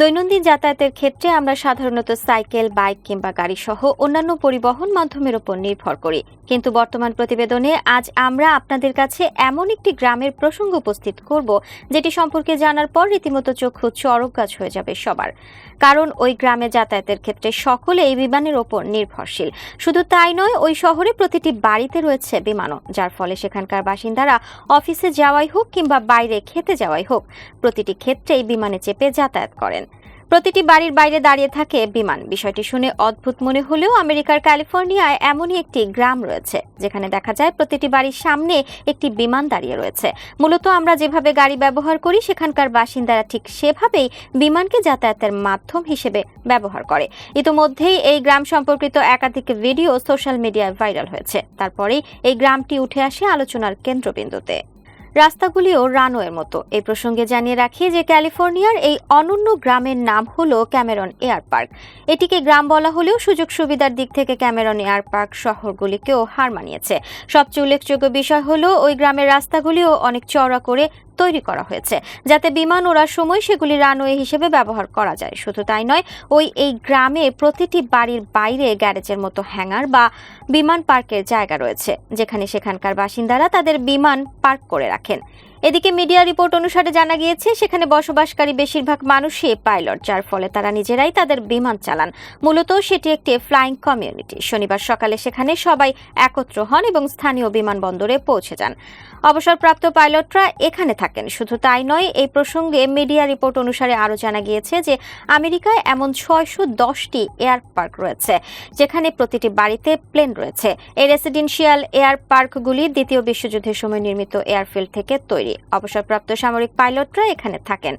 দৈনন্দিন যাতায়াতের ক্ষেত্রে আমরা সাধারণত সাইকেল, বাইক কিংবা গাড়ি সহ অন্যান্য পরিবহন মাধ্যমের উপর নির্ভর করি। কিন্তু বর্তমান প্রতিবেদনে আজ আমরা আপনাদের কাছে এমন একটি গ্রামের প্রসঙ্গ উপস্থিত করব, যেটি সম্পর্কে জানার পর রীতিমতো চক্ষু চরক গাছ হয়ে যাবে সবার। কারণ ওই গ্রামে যাতায়াতের ক্ষেত্রে সকলে এই বিমানের ওপর নির্ভরশীল। শুধু তাই নয়, ওই শহরে প্রতিটি বাড়িতে রয়েছে বিমানও, যার ফলে সেখানকার বাসিন্দারা অফিসে যাওয়াই হোক কিংবা বাইরে খেতে যাওয়াই হোক, প্রতিটি ক্ষেত্রেই বিমানে চেপে যাতায়াত করেন। প্রতিটি বাড়ির বাইরে দাঁড়িয়ে থাকে বিমান। বিষয়টি শুনে অদ্ভুত মনে হলেও আমেরিকার ক্যালিফোর্নিয়ায় এমনই একটি গ্রাম রয়েছে, যেখানে দেখা যায় প্রতিটি বাড়ির সামনে একটি বিমান দাঁড়িয়ে রয়েছে। মূলত আমরা যেভাবে গাড়ি ব্যবহার করি, সেখানকার বাসিন্দারা ঠিক সেভাবেই বিমানকে যাতায়াতের মাধ্যম হিসেবে ব্যবহার করে। ইতোমধ্যেই এই গ্রাম সম্পর্কিত একাধিক ভিডিও সোশ্যাল মিডিয়ায় ভাইরাল হয়েছে। তারপরেই এই গ্রামটি উঠে আসে আলোচনার কেন্দ্রবিন্দুতে। রাস্তাগুলিও রানওয়ের মতো। এই প্রসঙ্গে জানিয়ে রাখি যে ক্যালিফোর্নিয়ার এই অনন্য গ্রামের নাম হলো ক্যামেরন এয়ার পার্ক। এটিকে গ্রাম বলা হলেও সুযোগ সুবিধার দিক থেকে ক্যামেরন এয়ার পার্ক শহরগুলিকেও হার মানিয়েছে। সবচেয়ে উল্লেখযোগ্য বিষয় হলো ওই গ্রামের রাস্তাগুলিও অনেক চওড়া করে তৈরি করা হয়েছে, যাতে বিমান ওড়ার সময় সেগুলি রানওয়ে হিসেবে ব্যবহার করা যায়। শুধু তাই নয়, ওই এই গ্রামে প্রতিটি বাড়ির বাইরে গ্যারেজের মতো হ্যাঙ্গার বা বিমান পার্কের জায়গা রয়েছে, যেখানে সেখানকার বাসিন্দারা তাদের বিমান পার্ক করে রাখেন এদিকে মিডিয়া রিপোর্ট অনুসারে জানা গিয়েছে, সেখানে বসবাসকারী বেশিরভাগ মানুষই পাইলট, যার ফলে তারা নিজেরাই তাদের বিমান চালান। মূলত সেটি একটি ফ্লাইং কমিউনিটি শনিবার সকালে সেখানে সবাই একত্র হন এবং স্থানীয় বিমানবন্দরে পৌঁছে যান। অবসরপ্রাপ্ত পাইলটরা এখানে থাকেন। শুধু তাই নয়, এই প্রসঙ্গে মিডিয়া রিপোর্ট অনুসারে আরও জানা গিয়েছে যে, আমেরিকায় এমন ছয়শো দশটি এয়ার পার্ক রয়েছে, যেখানে প্রতিটি বাড়িতে প্লেন রয়েছে। এই রেসিডেন্সিয়াল এয়ার পার্কগুলি দ্বিতীয় বিশ্বযুদ্ধের সময় নির্মিত এয়ারফিল্ড থেকে তৈরি। অবসরপ্রাপ্ত সামরিক পাইলটরা এখানে থাকেন।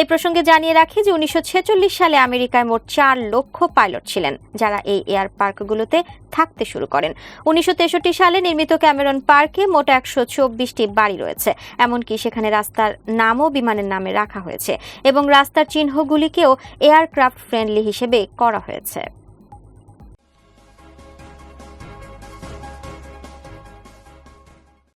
এই প্রসঙ্গে জানিয়ে রাখি যে উনিশশো ছেচল্লিশ সালে আমেরিকায় মোট চার লক্ষ পাইলট ছিলেন, যারা এই এয়ার পার্কগুলোতে থাকতে শুরু করেন। উনিশশো তেষট্টি সালে নির্মিত ক্যামেরন পার্কে মোট একশো চব্বিশটি বাড়ি রয়েছে, এমনকি সেখানে রাস্তার নামও বিমানের নামে রাখা হয়েছে এবং রাস্তার চিহ্নগুলিকেও এয়ারক্রাফট ফ্রেন্ডলি হিসেবে করা হয়েছে।